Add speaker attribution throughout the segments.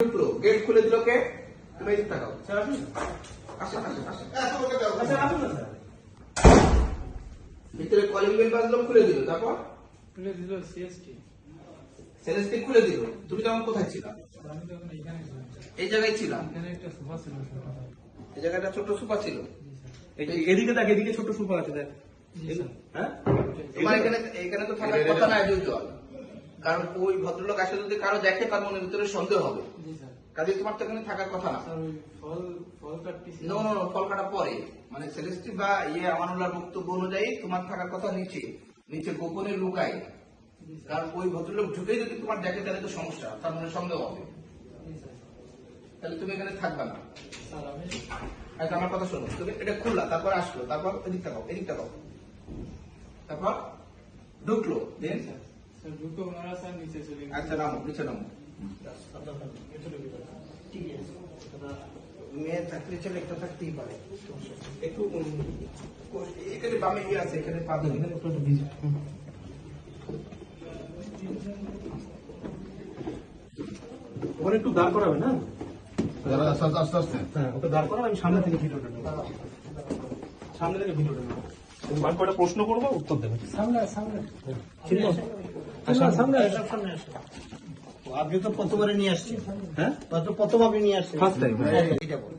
Speaker 1: ঢুকলো গেট খুলে দিল কে? তুমি এদিক তাকাও আসেন। আসেন আসেন ভিতরে কলিং বেল বাজলো খুলে দিল তারপর?
Speaker 2: তুলে দিল সিএসটি
Speaker 1: সেলেস্টি খুলে দিল। তুমি তখন কোথায় ছিলা? এই জায়গায় ছিলাম
Speaker 2: এখানে একটা সোফা ছিল ছোট।
Speaker 1: এই জায়গাটা ছোট সুপা ছিল?
Speaker 3: এদিকে দেখ এদিকে ছোট সুপার আছে দেখ। হ্যাঁ?
Speaker 1: তোমার এখানে এখানে তো থাকার কথা না কারণ ওই ভদ্রলোক আসলে যদি কারও দেখে তার মনের ভিতরে সন্দেহ হবে। কাজে তোমার তো এখানে থাকার কথা না। নো নো নো ফল কাটা পরে। মানে সেলেস্টি বা ইয়ে আমানুল্লাহর বক্তব্য অনুযায়ী তোমার থাকার কথা নিচে নিচে গোপনে লুকায়।
Speaker 2: স্যার।
Speaker 1: কারণ ওই ভদ্রলোক ঢুকে যদি তোমার দেখে তাহলে তো সমস্যা তার মনে সন্দেহ হবে। তাহলে তুমি এখানে থাকবে না। আচ্ছা আমার কথা শোনো। তুমি এটা খুললা তারপর আসলো তারপর এদিক তাকাও এদিক তাকাও তারপর ঢুকলো দেন
Speaker 2: স্যার দুটো ওনারা স্যার নিচে চলে গেছে
Speaker 1: আচ্ছা নামো নিচে নামো। একটা থাকতেই পারে। একটু এখানে বামে ইয়ে আছে এখানে এখানে একটু
Speaker 3: ওখানে একটু দাঁড় করাবে না?
Speaker 4: আস্তে আস্তে আস্তে আস্তে।
Speaker 3: হ্যাঁ ওকে দাঁড় করাবে আমি সামনে থেকে ভিডিওটা নেব। সামনে থেকে ভিডিওটা নেব। আমি প্রশ্ন করব? উত্তর দেবে।
Speaker 2: সামনে সামনে।
Speaker 3: ঠিক আছে।
Speaker 2: সামনে সামনে
Speaker 5: আপনি তো প্রথমবারে নিয়ে আসছেন।
Speaker 3: হ্যাঁ?
Speaker 5: প্রথম আপনি নিয়ে আসছেন।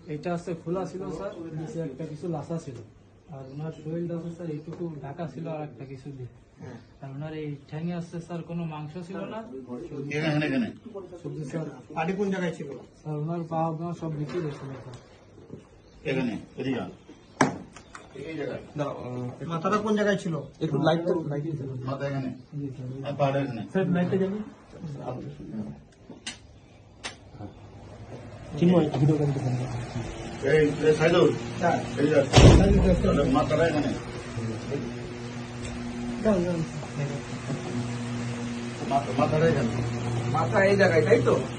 Speaker 2: এটা আছে খোলা ছিল স্যার। নিচে একটা কিছু লাসা ছিল। আর ওনার শরীরটা আছে স্যার এইটুকু ঢাকা ছিল আর একটা কিছু দিয়ে। আর ওনার এই ঠ্যাঙে আসছে স্যার কোনো মাংস ছিল না। শুধু স্যার।
Speaker 5: কোন জায়গায় ছিল?
Speaker 2: স্যার ওনার পা সব বিক্রি স্যার।
Speaker 4: এখানে এদিকে আন।
Speaker 1: এই জায়গায়
Speaker 5: মাথাটা কোন জায়গায় ছিল
Speaker 3: একটু লাইটটা লাইট
Speaker 4: মাথা এখানে
Speaker 2: জি স্যার
Speaker 4: আর পাহাড় এখানে
Speaker 3: স্যার লাইটটা যাবে চিন্ময় ভিডিওটা দিতে পারবে
Speaker 4: এই এই সাইদুল এই যে তাহলে মাথাটা এখানে মাথা- মাথাটা এখানে
Speaker 1: মাথা এই জায়গায় তাই তো
Speaker 5: হ্যাঁ